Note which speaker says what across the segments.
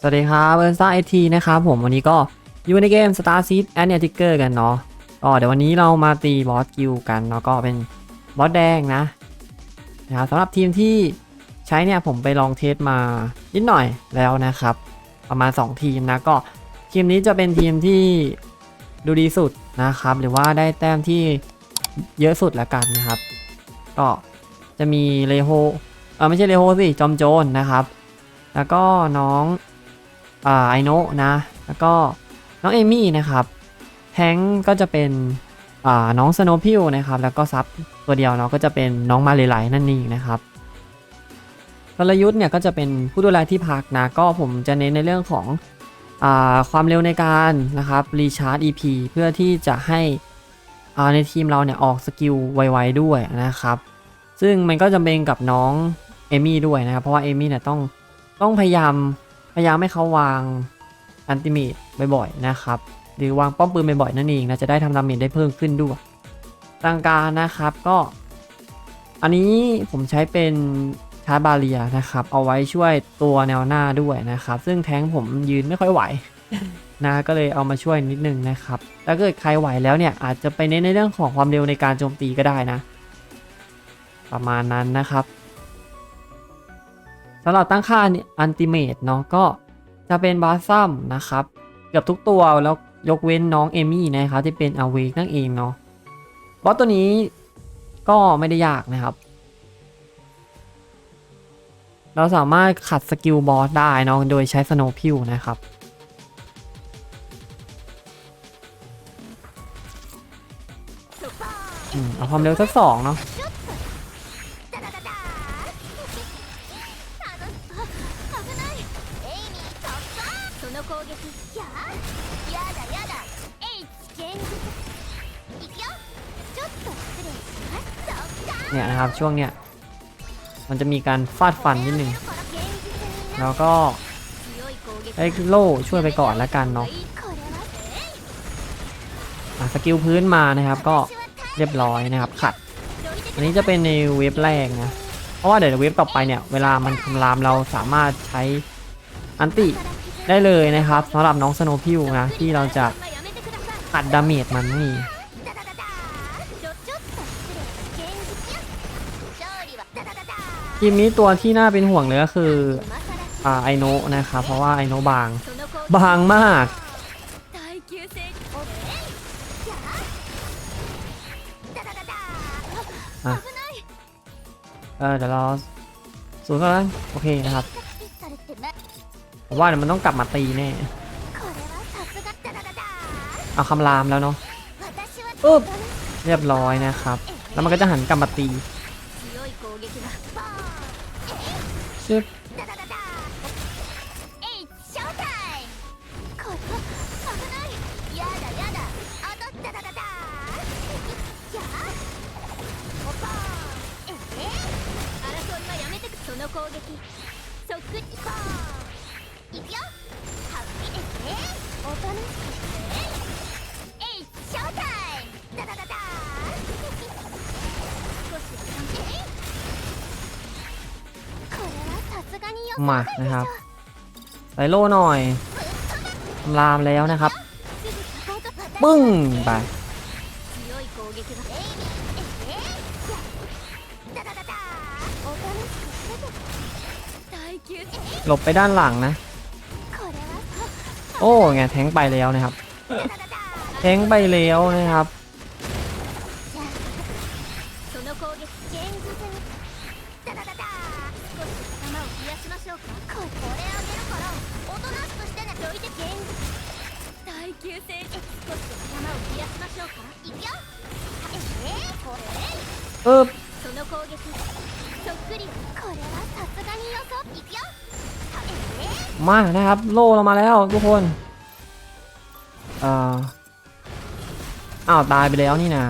Speaker 1: สวัสดีครับเอิร์นซ่าไอทีนะครับผมวันนี้ก็อยู่ในเกม Star Seed and a t i c e r กันเนาะก็เดี๋ยววันนี้เรามาตีบอสกิลกันเนาะก็เป็นบอสแดงนะนะครับสำหรับทีมที่ใช้เนี่ยผมไปลองเทสมานิดหน่อยแล้วนะครับ ประมาณ 2 ทีมนะก็ทีมนี้จะเป็นทีมที่ดูดีสุดนะครับ หรือว่าได้แต้มที่เยอะสุดละกันนะครับ ก็จะมีเลโฮเออไม่ใช่เลโฮสิจอมโจรนะครับ แล้วก็น้อง อ่าไอโนะนะ แล้วก็น้องเอมี่นะครับแทงก็จะเป็นอ่าน้องสโนพิวนะครับ แล้วก็ซับตัวเดียวเนาะก็จะเป็นน้องมาเลไลนั่นเองนะครับกลยุทธ์เนี่ยก็จะเป็นผู้ดูแลที่พักนะ ก็ผมจะเน้นในเรื่องของอาความเร็วในการนะครับรีชาร์จ EP เพื่อที่จะให้อ่าในทีมเราเนี่ยออกสกิลไวๆด้วยนะครับ ซึ่งมันก็จำเป็นกับน้องเอมี่ด้วยนะครับ เพราะว่าเอมี่เนี่ยต้องต้องพยายาม พยายามให้เขาวางอันติเมตบ่อยๆนะครับ หรือวางป้อมปืนบ่อยๆนั่นเองนะจะได้ทำดาเมจได้เพิ่มขึ้นด้วยตังการนะครับก็ อันนี้ผมใช้เป็นชาร์บาเรียนะครับ เอาไว้ช่วยตัวแนวหน้าด้วยนะครับ ซึ่งแท้งผมยืนไม่ค่อยไหวนะก็เลยเอามาช่วยนิดนึงนะครับถ้าเกิดใครไหวแล้วเนี่ยอาจจะไปเน้นในเรื่องของความเร็วในการโจมตีก็ได้นะ ประมาณนั้นนะครับำหรับตั้งค่าอันติเมตเนาะก็จะเป็นบาซัมนะครับ เกือบทุกตัวแล้วยกเว้นน้องเอมี่นะครับที่เป็นอเวกนั่นเองเนาะบอสตัวนี้ก็ไม่ได้ยากนะครับ เราสามารถขัดสกิลบอสได้เนาะโดยใช้สโนว์พิวนะครับ เอาความเร็วสักสองเนาะ
Speaker 2: の攻撃ややだやだえい現実いくよちょっと失礼しますそっか
Speaker 1: เนี่ยนะครับช่วงเนี้ยมันจะมีการฟาดฟันนิดนึง
Speaker 2: この現実にな
Speaker 1: แล้วก็
Speaker 2: 強い攻撃
Speaker 1: ไอ้โล่ช่วยไปก่อนละกันเนาะ
Speaker 2: これはえい
Speaker 1: อ่ะสกิลพื้นมานะครับก็เรียบร้อยนะครับขัด อันนี้จะเป็นในเวฟแรกนะ เพราะว่าเดี๋ยวเวฟต่อไปเนี่ย เวลามันคำรามเราสามารถใช้อันติ ได้เลยนะครับสำหรับน้องสโนพิวนะที่เราจะอัดดาเมจมันนี่ทีมนี้ตัวที่น่าเป็นห่วงเลยก็คืออ่าไอโนะนะครับเพราะว่าไอโนะบาง บางมากเออเดี๋ยวเราสูนก่อนนะโอเคนะครับ ผมว่าเดี๋ยวมันต้องกลับมาตีแน่เอาคำรามแล้วเนาะปึ๊บเรียบร้อยนะครับ แล้วมันก็จะหันกลับมาตีชึบ
Speaker 2: その攻撃そっくいくよハッピーですねおとなしくしてえいショータイムダダダダ少しお感じこれはさすがによ
Speaker 1: まあนะครับไซโลหน่อยทำลามแล้วนะครับ ปึ้งไปหลบไปด้านหลังนะ โอ้ไงแทงไปแล้วนะครับ แทงไปแล้วนะครับ
Speaker 2: เออ
Speaker 1: มานะครับโล่เรามาแล้วทุกคนเอ่ออ้าวตายไปแล้วนี่นะ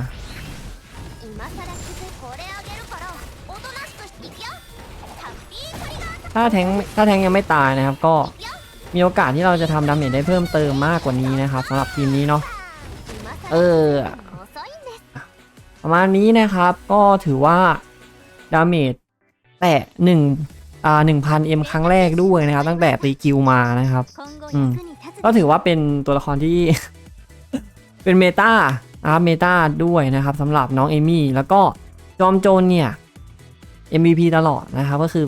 Speaker 1: ถ้าแทงถ้าแทงยังไม่ตายนะครับ ก็มีโอกาสที่เราจะทำดาเมจได้เพิ่มเติมมากกว่านี้นะครับสำหรับทีมนี้เนาะเออประมาณนี้นะครับก็ถือว่าดาเมจแต่หนึ่ง อ่าหนึ่งพันเอ็มครั้งแรกด้วยนะครับ ตั้งแต่ตีกิวมานะครับก็ถือว่าเป็นตัวละครที่ เป็นเมตานะครับเมตาด้วยนะครับสำหรับน้องเอมี่ แล้วก็จอมโจนเนี่ย MVP ตลอดนะครับ ก็คือ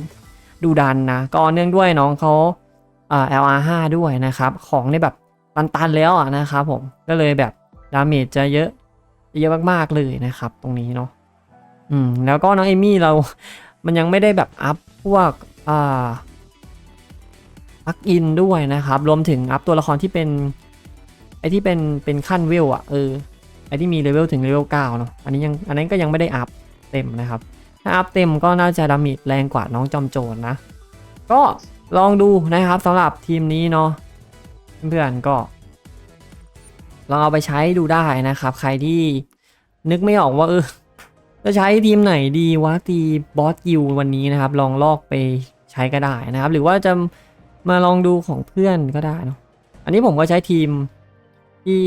Speaker 1: ดูดันนะ ก็เนื่องด้วยน้องเขาอ่า LR5 ด้วยนะครับ ของในแบบตันๆแล้วนะครับผมก็เลยแบบดาเมจจะเยอะ เยอะมากๆเลยนะครับ ตรงนี้เนาะอืมแล้วก็น้องเอมี่เรา มันยังไม่ได้แบบอัพ พวกอ่าปลั๊กอินด้วยนะครับ รวมถึงอัพตัวละครที่เป็น ไอที่เป็นเป็นขั้นเวลอะเออไอที่มีเลเวลถึงเลเวล9เนาะอันนี้ยังอันนั้นก็ยังไม่ได้อัพเต็มนะครับ ถ้าอัพเต็มก็น่าจะดาเมจแรงกว่าน้องจอมโจรนะ ก็ลองดูนะครับสำหรับทีมนี้เนาะเพื่อนๆก็ลองเอาไปใช้ดูได้นะครับ ใครที่นึกไม่ออกว่าเออ จะใช้ทีมไหนดีวะตีบอสกิลวันนี้นะครับ ลองลอกไปใช้ก็ได้นะครับ หรือว่าจะมาลองดูของเพื่อนก็ได้เนาะอันนี้ผมก็ใช้ทีมที่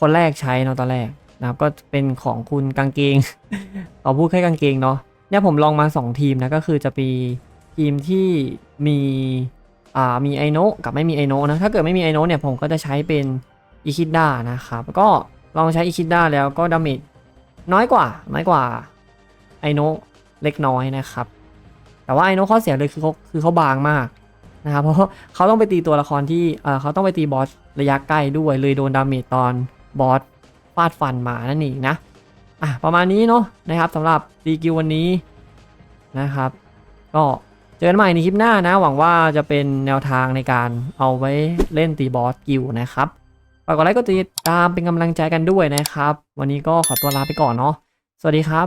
Speaker 1: คนแรกใช้เนาะตอนแรกนะครับก็เป็นของคุณกางเกงเอาพูดแค่กางเกงเนาะเนี่ยผมลองมา 2 ทีมนะก็คือจะมีทีมที่มีอ่ามีไอโนะกับไม่มีไอโนะนะถ้าเกิดไม่มีไอโนะเนี่ยผมก็จะใช้เป็นอิคิด้านะครับก็ลองใช้อิคิด้าแล้วก็ดาเมจ น้อยกว่า น้อยกว่าไอโนเล็กน้อยนะครับ แต่ว่าไอโนข้อเสียเลยคือเขาคือเขาบางมากนะครับเพราะเขาต้องไปตีตัวละครที่เออเขาต้องไปตีบอสระยะใกล้ด้วยเลยโดนดาเมจตอนบอสฟาดฟันมานั่นเองนะอะประมาณนี้เนาะนะครับสำหรับตีกิววันนี้นะครับ ก็เจอกันใหม่ในคลิปหน้านะ หวังว่าจะเป็นแนวทางในการเอาไว้เล่นตีบอสกิวนะครับ ฝากกดไลค์กดติดตามเป็นกำลังใจกันด้วยนะครับ วันนี้ก็ขอตัวลาไปก่อนเนาะสวัสดีครับ